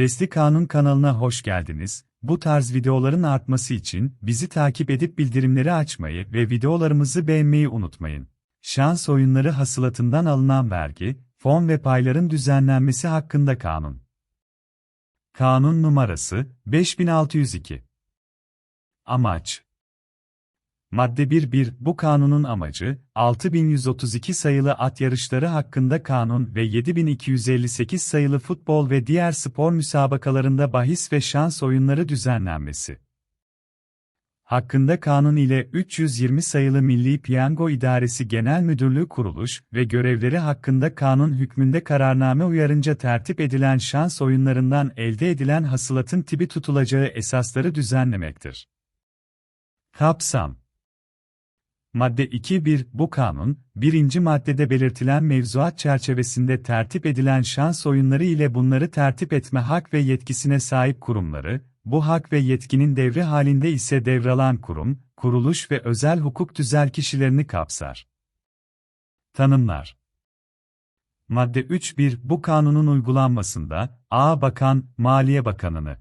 Sesli Kanun kanalına hoş geldiniz. Bu tarz videoların artması için bizi takip edip bildirimleri açmayı ve videolarımızı beğenmeyi unutmayın. Şans oyunları hasılatından alınan vergi, fon ve payların düzenlenmesi hakkında kanun. Kanun numarası 5602. Amaç Madde 1.1 Bu kanunun amacı, 6132 sayılı at yarışları hakkında kanun ve 7258 sayılı futbol ve diğer spor müsabakalarında bahis ve şans oyunları düzenlenmesi. Hakkında kanun ile 320 sayılı Milli Piyango İdaresi Genel Müdürlüğü kuruluş ve görevleri hakkında kanun hükmünde kararname uyarınca tertip edilen şans oyunlarından elde edilen hasılatın tibi tutulacağı esasları düzenlemektir. Kapsam Madde 2.1 Bu kanun, birinci maddede belirtilen mevzuat çerçevesinde tertip edilen şans oyunları ile bunları tertip etme hak ve yetkisine sahip kurumları, bu hak ve yetkinin devre halinde ise devralan kurum, kuruluş ve özel hukuk tüzel kişilerini kapsar. Tanımlar Madde 3.1 Bu kanunun uygulanmasında, A. Bakan, Maliye Bakanını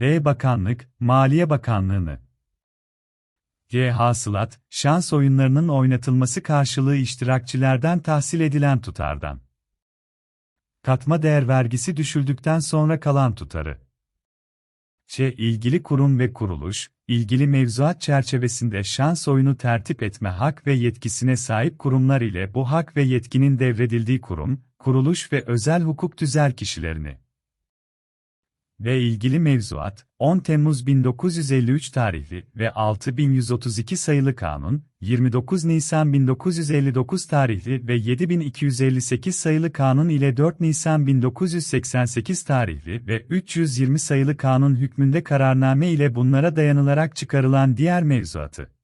B. Bakanlık, Maliye Bakanlığını G. Hasılat, şans oyunlarının oynatılması karşılığı iştirakçilerden tahsil edilen tutardan. Katma değer vergisi düşüldükten sonra kalan tutarı. Ç. ilgili kurum ve kuruluş, ilgili mevzuat çerçevesinde şans oyunu tertip etme hak ve yetkisine sahip kurumlar ile bu hak ve yetkinin devredildiği kurum, kuruluş ve özel hukuk tüzel kişilerini ve ilgili mevzuat, 10 Temmuz 1953 tarihli ve 6132 sayılı kanun, 29 Nisan 1959 tarihli ve 7258 sayılı kanun ile 4 Nisan 1988 tarihli ve 320 sayılı kanun hükmünde kararname ile bunlara dayanılarak çıkarılan diğer mevzuatı.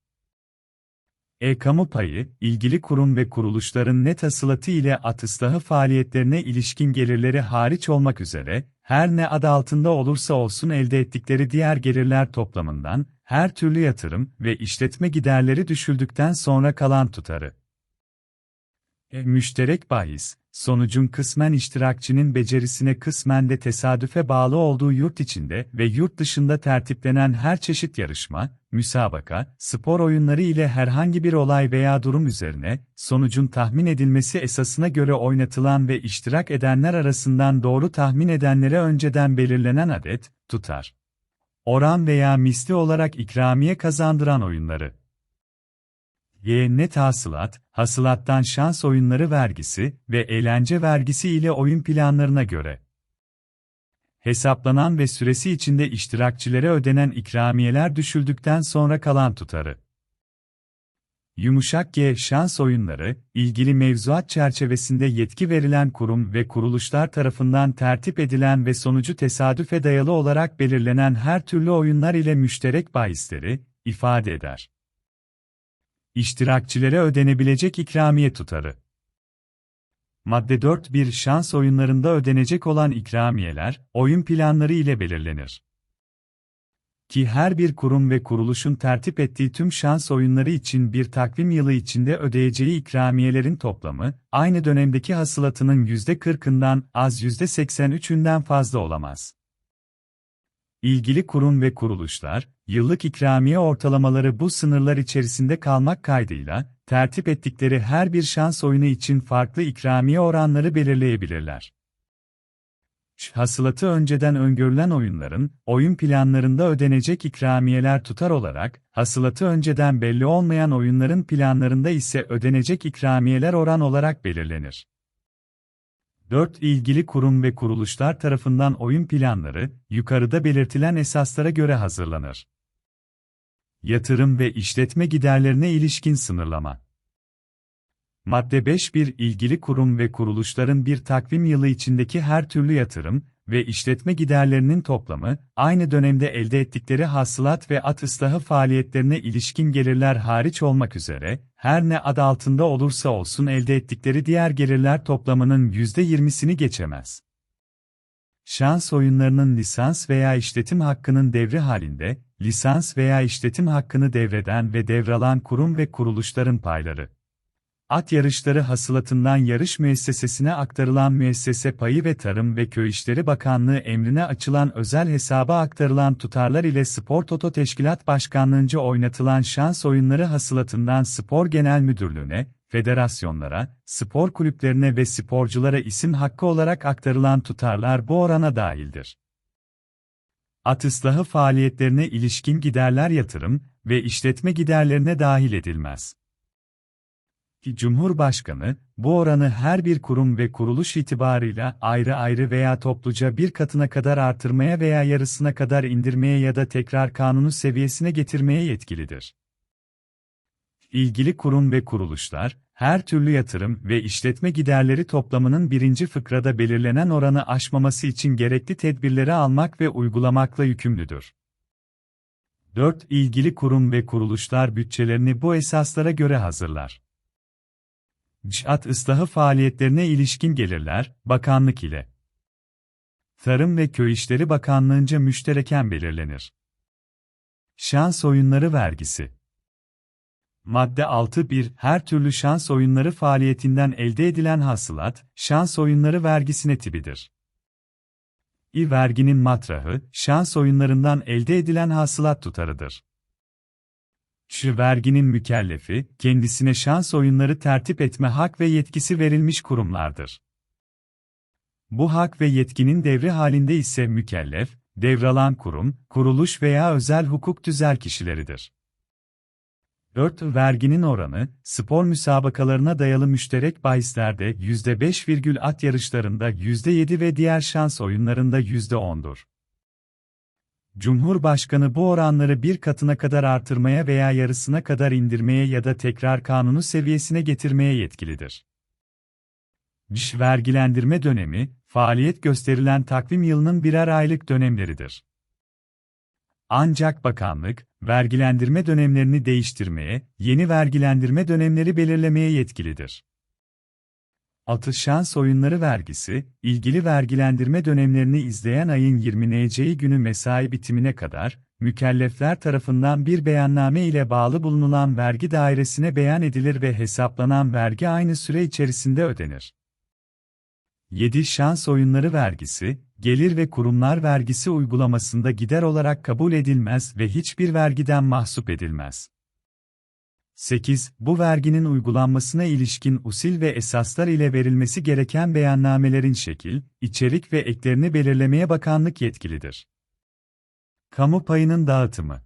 E-kamu payı, ilgili kurum ve kuruluşların net hasılatı ile at faaliyetlerine ilişkin gelirleri hariç olmak üzere, her ne adı altında olursa olsun elde ettikleri diğer gelirler toplamından, her türlü yatırım ve işletme giderleri düşüldükten sonra kalan tutarı. E, müşterek bahis, sonucun kısmen iştirakçının becerisine kısmen de tesadüfe bağlı olduğu yurt içinde ve yurt dışında tertiplenen her çeşit yarışma, müsabaka, spor oyunları ile herhangi bir olay veya durum üzerine, sonucun tahmin edilmesi esasına göre oynatılan ve iştirak edenler arasından doğru tahmin edenlere önceden belirlenen adet, tutar. Oran veya misli olarak ikramiye kazandıran oyunları. Y. Net hasılat, hasılattan şans oyunları vergisi ve eğlence vergisi ile oyun planlarına göre. Hesaplanan ve süresi içinde iştirakçilere ödenen ikramiyeler düşüldükten sonra kalan tutarı. Yumuşak G şans oyunları, ilgili mevzuat çerçevesinde yetki verilen kurum ve kuruluşlar tarafından tertip edilen ve sonucu tesadüfe dayalı olarak belirlenen her türlü oyunlar ile müşterek bahisleri ifade eder. İştirakçilere ödenebilecek ikramiye tutarı. Madde 4 bir şans oyunlarında ödenecek olan ikramiyeler, oyun planları ile belirlenir. Ki her bir kurum ve kuruluşun tertip ettiği tüm şans oyunları için bir takvim yılı içinde ödeyeceği ikramiyelerin toplamı, aynı dönemdeki hasılatının %40'ından az %83'ünden fazla olamaz. İlgili kurum ve kuruluşlar, yıllık ikramiye ortalamaları bu sınırlar içerisinde kalmak kaydıyla, tertip ettikleri her bir şans oyunu için farklı ikramiye oranları belirleyebilirler. Hasılatı önceden öngörülen oyunların, oyun planlarında ödenecek ikramiyeler tutar olarak, hasılatı önceden belli olmayan oyunların planlarında ise ödenecek ikramiyeler oran olarak belirlenir. 4. ilgili kurum ve kuruluşlar tarafından oyun planları, yukarıda belirtilen esaslara göre hazırlanır. Yatırım ve işletme giderlerine ilişkin sınırlama. Madde 5.1 ilgili kurum ve kuruluşların bir takvim yılı içindeki her türlü yatırım ve işletme giderlerinin toplamı, aynı dönemde elde ettikleri hasılat ve at ıslahı faaliyetlerine ilişkin gelirler hariç olmak üzere, her ne ad altında olursa olsun elde ettikleri diğer gelirler toplamının %20'sini geçemez. Şans oyunlarının lisans veya işletim hakkının devri halinde, lisans veya işletim hakkını devreden ve devralan kurum ve kuruluşların payları. At yarışları hasılatından yarış müessesesine aktarılan müessese payı ve Tarım ve Köy İşleri Bakanlığı emrine açılan özel hesaba aktarılan tutarlar ile Spor Toto Teşkilat Başkanlığınca oynatılan şans oyunları hasılatından Spor Genel Müdürlüğüne, federasyonlara, spor kulüplerine ve sporculara isim hakkı olarak aktarılan tutarlar bu orana dahildir. At ıslahı faaliyetlerine ilişkin giderler yatırım ve işletme giderlerine dahil edilmez. Cumhurbaşkanı, bu oranı her bir kurum ve kuruluş itibarıyla ayrı ayrı veya topluca bir katına kadar artırmaya veya yarısına kadar indirmeye ya da tekrar kanunu seviyesine getirmeye yetkilidir. İlgili kurum ve kuruluşlar, her türlü yatırım ve işletme giderleri toplamının birinci fıkrada belirlenen oranı aşmaması için gerekli tedbirleri almak ve uygulamakla yükümlüdür. 4. İlgili kurum ve kuruluşlar bütçelerini bu esaslara göre hazırlar. Cihat ıslahı faaliyetlerine ilişkin gelirler, bakanlık ile Tarım ve Köy İşleri Bakanlığınca müştereken belirlenir. Şans oyunları vergisi Madde 6.1 Her türlü şans oyunları faaliyetinden elde edilen hasılat, şans oyunları vergisine tibidir. İ verginin matrahı, şans oyunlarından elde edilen hasılat tutarıdır. Şu verginin mükellefi, kendisine şans oyunları tertip etme hak ve yetkisi verilmiş kurumlardır. Bu hak ve yetkinin devri halinde ise mükellef, devralan kurum, kuruluş veya özel hukuk düzer kişileridir. 4. Verginin oranı, spor müsabakalarına dayalı müşterek bahislerde %5, at yarışlarında %7 ve diğer şans oyunlarında %10'dur. Cumhurbaşkanı bu oranları bir katına kadar artırmaya veya yarısına kadar indirmeye ya da tekrar kanunu seviyesine getirmeye yetkilidir. Dış vergilendirme dönemi, faaliyet gösterilen takvim yılının birer aylık dönemleridir. Ancak bakanlık, vergilendirme dönemlerini değiştirmeye, yeni vergilendirme dönemleri belirlemeye yetkilidir. Atı şans oyunları vergisi, ilgili vergilendirme dönemlerini izleyen ayın 20 NC günü mesai bitimine kadar, mükellefler tarafından bir beyanname ile bağlı bulunulan vergi dairesine beyan edilir ve hesaplanan vergi aynı süre içerisinde ödenir. 7. Şans oyunları vergisi, gelir ve kurumlar vergisi uygulamasında gider olarak kabul edilmez ve hiçbir vergiden mahsup edilmez. 8. Bu verginin uygulanmasına ilişkin usil ve esaslar ile verilmesi gereken beyannamelerin şekil, içerik ve eklerini belirlemeye bakanlık yetkilidir. Kamu payının dağıtımı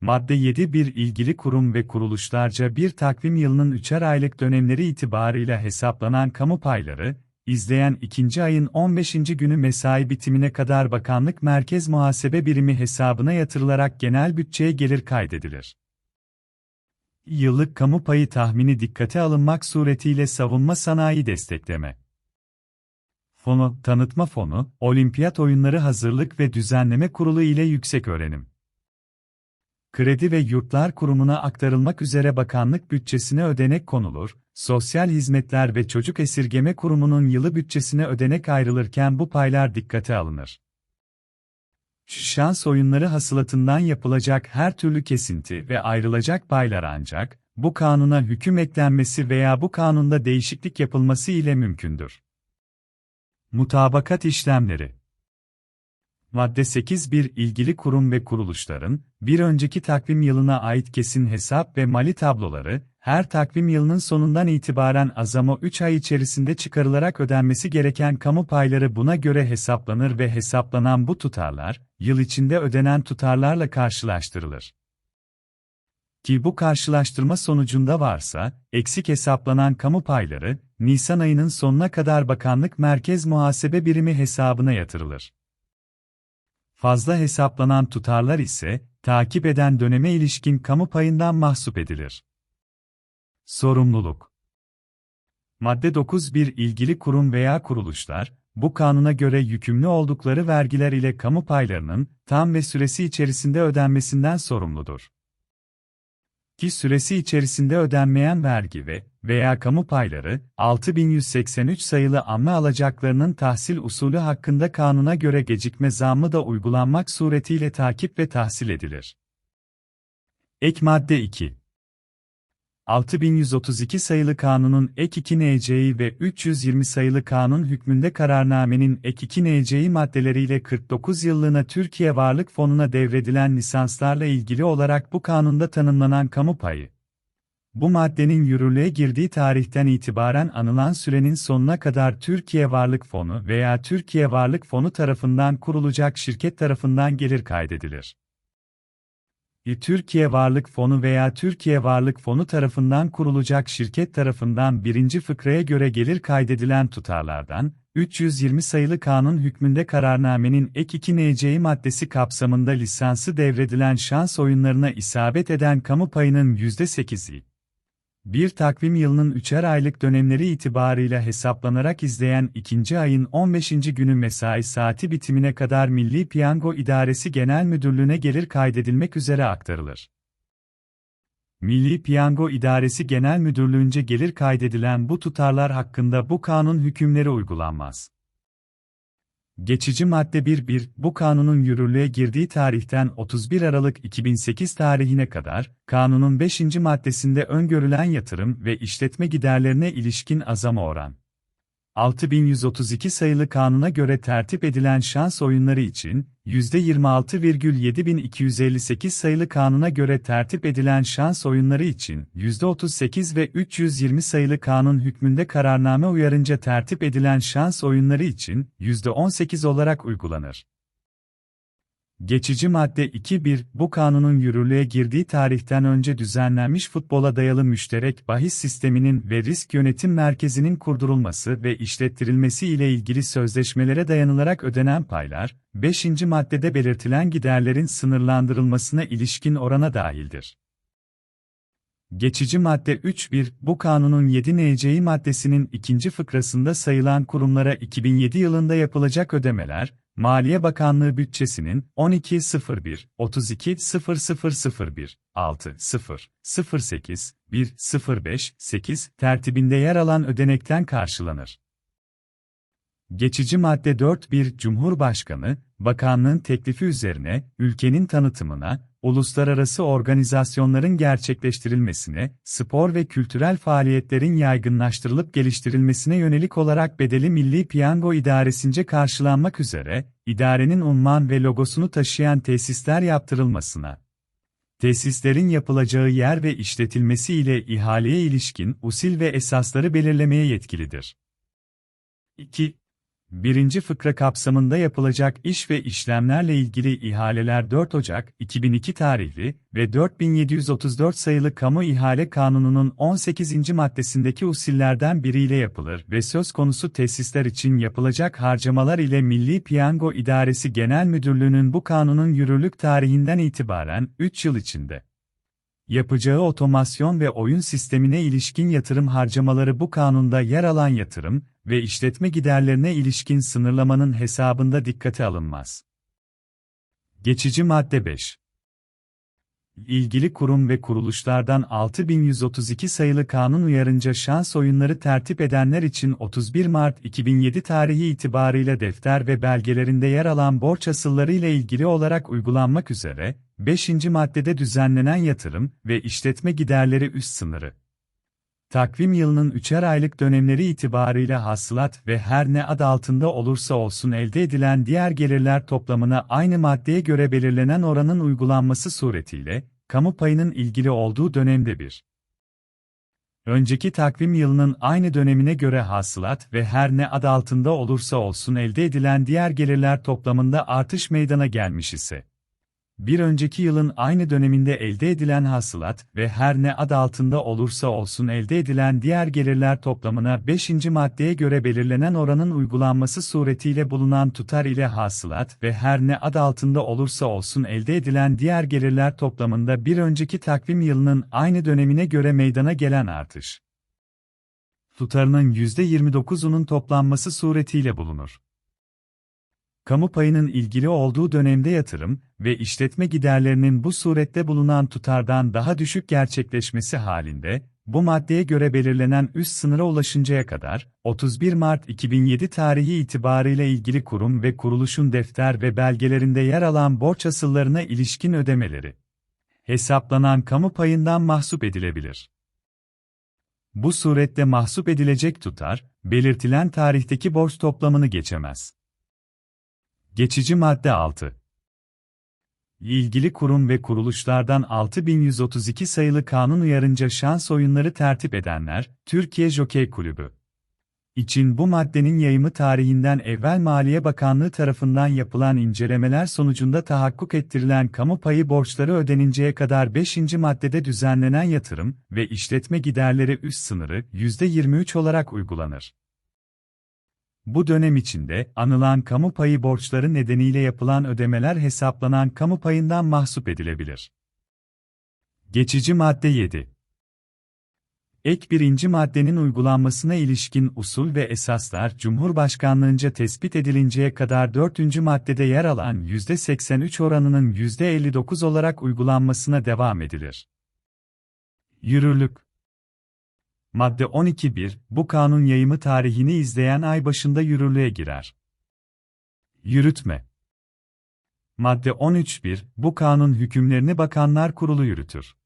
Madde 7.1 ilgili kurum ve kuruluşlarca bir takvim yılının üçer aylık dönemleri itibarıyla hesaplanan kamu payları, izleyen ikinci ayın 15. günü mesai bitimine kadar bakanlık merkez muhasebe birimi hesabına yatırılarak genel bütçeye gelir kaydedilir. Yıllık kamu payı tahmini dikkate alınmak suretiyle savunma sanayi destekleme. Fonu, Tanıtma Fonu, Olimpiyat Oyunları Hazırlık ve Düzenleme Kurulu ile Yüksek Öğrenim. Kredi ve Yurtlar Kurumu'na aktarılmak üzere bakanlık bütçesine ödenek konulur, Sosyal Hizmetler ve Çocuk Esirgeme Kurumu'nun yılı bütçesine ödenek ayrılırken bu paylar dikkate alınır. Şans oyunları hasılatından yapılacak her türlü kesinti ve ayrılacak paylar ancak, bu kanuna hüküm eklenmesi veya bu kanunda değişiklik yapılması ile mümkündür. Mutabakat işlemleri Madde 8.1 ilgili kurum ve kuruluşların, bir önceki takvim yılına ait kesin hesap ve mali tabloları, her takvim yılının sonundan itibaren azamo 3 ay içerisinde çıkarılarak ödenmesi gereken kamu payları buna göre hesaplanır ve hesaplanan bu tutarlar, yıl içinde ödenen tutarlarla karşılaştırılır. Ki bu karşılaştırma sonucunda varsa, eksik hesaplanan kamu payları, Nisan ayının sonuna kadar Bakanlık Merkez Muhasebe Birimi hesabına yatırılır. Fazla hesaplanan tutarlar ise, takip eden döneme ilişkin kamu payından mahsup edilir. Sorumluluk Madde 9.1 ilgili kurum veya kuruluşlar, bu kanuna göre yükümlü oldukları vergiler ile kamu paylarının tam ve süresi içerisinde ödenmesinden sorumludur. Ki süresi içerisinde ödenmeyen vergi ve veya kamu payları 6183 sayılı amme alacaklarının tahsil usulü hakkında kanuna göre gecikme zammı da uygulanmak suretiyle takip ve tahsil edilir. Ek madde 2 6132 sayılı kanunun ek 2 NC'yi ve 320 sayılı kanun hükmünde kararnamenin ek 2 NC'yi maddeleriyle 49 yıllığına Türkiye Varlık Fonu'na devredilen lisanslarla ilgili olarak bu kanunda tanımlanan kamu payı. Bu maddenin yürürlüğe girdiği tarihten itibaren anılan sürenin sonuna kadar Türkiye Varlık Fonu veya Türkiye Varlık Fonu tarafından kurulacak şirket tarafından gelir kaydedilir. Türkiye Varlık Fonu veya Türkiye Varlık Fonu tarafından kurulacak şirket tarafından birinci fıkraya göre gelir kaydedilen tutarlardan, 320 sayılı kanun hükmünde kararnamenin ek 2 NC'yi maddesi kapsamında lisansı devredilen şans oyunlarına isabet eden kamu payının %8'i, bir takvim yılının üçer aylık dönemleri itibarıyla hesaplanarak izleyen ikinci ayın 15. günü mesai saati bitimine kadar Milli Piyango İdaresi Genel Müdürlüğü'ne gelir kaydedilmek üzere aktarılır. Milli Piyango İdaresi Genel Müdürlüğü'nce gelir kaydedilen bu tutarlar hakkında bu kanun hükümleri uygulanmaz. Geçici madde 1.1, bu kanunun yürürlüğe girdiği tarihten 31 Aralık 2008 tarihine kadar, kanunun 5. maddesinde öngörülen yatırım ve işletme giderlerine ilişkin azama oran. 6132 sayılı kanuna göre tertip edilen şans oyunları için, %26,7258 sayılı kanuna göre tertip edilen şans oyunları için, %38 ve 320 sayılı kanun hükmünde kararname uyarınca tertip edilen şans oyunları için, %18 olarak uygulanır. Geçici madde 2.1 Bu kanunun yürürlüğe girdiği tarihten önce düzenlenmiş futbola dayalı müşterek bahis sisteminin ve risk yönetim merkezinin kurdurulması ve işlettirilmesi ile ilgili sözleşmelere dayanılarak ödenen paylar, 5. maddede belirtilen giderlerin sınırlandırılmasına ilişkin orana dahildir. Geçici madde 3.1 Bu kanunun 7 NC'yi maddesinin ikinci fıkrasında sayılan kurumlara 2007 yılında yapılacak ödemeler, Maliye Bakanlığı bütçesinin 12.01 32.0001 6 0 08 1 05 8 tertibinde yer alan ödenekten karşılanır. Geçici madde 4.1 Cumhurbaşkanı, bakanlığın teklifi üzerine, ülkenin tanıtımına, uluslararası organizasyonların gerçekleştirilmesine, spor ve kültürel faaliyetlerin yaygınlaştırılıp geliştirilmesine yönelik olarak bedeli Milli Piyango İdaresi'nce karşılanmak üzere, idarenin unvan ve logosunu taşıyan tesisler yaptırılmasına, tesislerin yapılacağı yer ve işletilmesi ile ihaleye ilişkin usil ve esasları belirlemeye yetkilidir. 2. Birinci fıkra kapsamında yapılacak iş ve işlemlerle ilgili ihaleler 4 Ocak 2002 tarihli ve 4734 sayılı Kamu İhale Kanunu'nun 18. maddesindeki usillerden biriyle yapılır ve söz konusu tesisler için yapılacak harcamalar ile Milli Piyango İdaresi Genel Müdürlüğü'nün bu kanunun yürürlük tarihinden itibaren 3 yıl içinde yapacağı otomasyon ve oyun sistemine ilişkin yatırım harcamaları bu kanunda yer alan yatırım ve işletme giderlerine ilişkin sınırlamanın hesabında dikkate alınmaz. Geçici madde 5 İlgili kurum ve kuruluşlardan 6132 sayılı kanun uyarınca şans oyunları tertip edenler için 31 Mart 2007 tarihi itibarıyla defter ve belgelerinde yer alan borç asılları ile ilgili olarak uygulanmak üzere, 5. maddede düzenlenen yatırım ve işletme giderleri üst sınırı. Takvim yılının üçer aylık dönemleri itibarıyla hasılat ve her ne ad altında olursa olsun elde edilen diğer gelirler toplamına aynı maddeye göre belirlenen oranın uygulanması suretiyle, kamu payının ilgili olduğu dönemde bir. Önceki takvim yılının aynı dönemine göre hasılat ve her ne ad altında olursa olsun elde edilen diğer gelirler toplamında artış meydana gelmiş ise, bir önceki yılın aynı döneminde elde edilen hasılat ve her ne ad altında olursa olsun elde edilen diğer gelirler toplamına 5. maddeye göre belirlenen oranın uygulanması suretiyle bulunan tutar ile hasılat ve her ne ad altında olursa olsun elde edilen diğer gelirler toplamında bir önceki takvim yılının aynı dönemine göre meydana gelen artış. Tutarının %29'unun toplanması suretiyle bulunur kamu payının ilgili olduğu dönemde yatırım ve işletme giderlerinin bu surette bulunan tutardan daha düşük gerçekleşmesi halinde, bu maddeye göre belirlenen üst sınıra ulaşıncaya kadar, 31 Mart 2007 tarihi itibarıyla ilgili kurum ve kuruluşun defter ve belgelerinde yer alan borç asıllarına ilişkin ödemeleri, hesaplanan kamu payından mahsup edilebilir. Bu surette mahsup edilecek tutar, belirtilen tarihteki borç toplamını geçemez. Geçici madde 6 İlgili kurum ve kuruluşlardan 6132 sayılı kanun uyarınca şans oyunları tertip edenler, Türkiye Jokey Kulübü için bu maddenin yayımı tarihinden evvel Maliye Bakanlığı tarafından yapılan incelemeler sonucunda tahakkuk ettirilen kamu payı borçları ödeninceye kadar 5. maddede düzenlenen yatırım ve işletme giderleri üst sınırı %23 olarak uygulanır. Bu dönem içinde anılan kamu payı borçları nedeniyle yapılan ödemeler hesaplanan kamu payından mahsup edilebilir. Geçici madde 7 Ek birinci maddenin uygulanmasına ilişkin usul ve esaslar Cumhurbaşkanlığınca tespit edilinceye kadar dördüncü maddede yer alan %83 oranının %59 olarak uygulanmasına devam edilir. Yürürlük Madde 12.1, bu kanun yayımı tarihini izleyen ay başında yürürlüğe girer. Yürütme Madde 13.1, bu kanun hükümlerini Bakanlar Kurulu yürütür.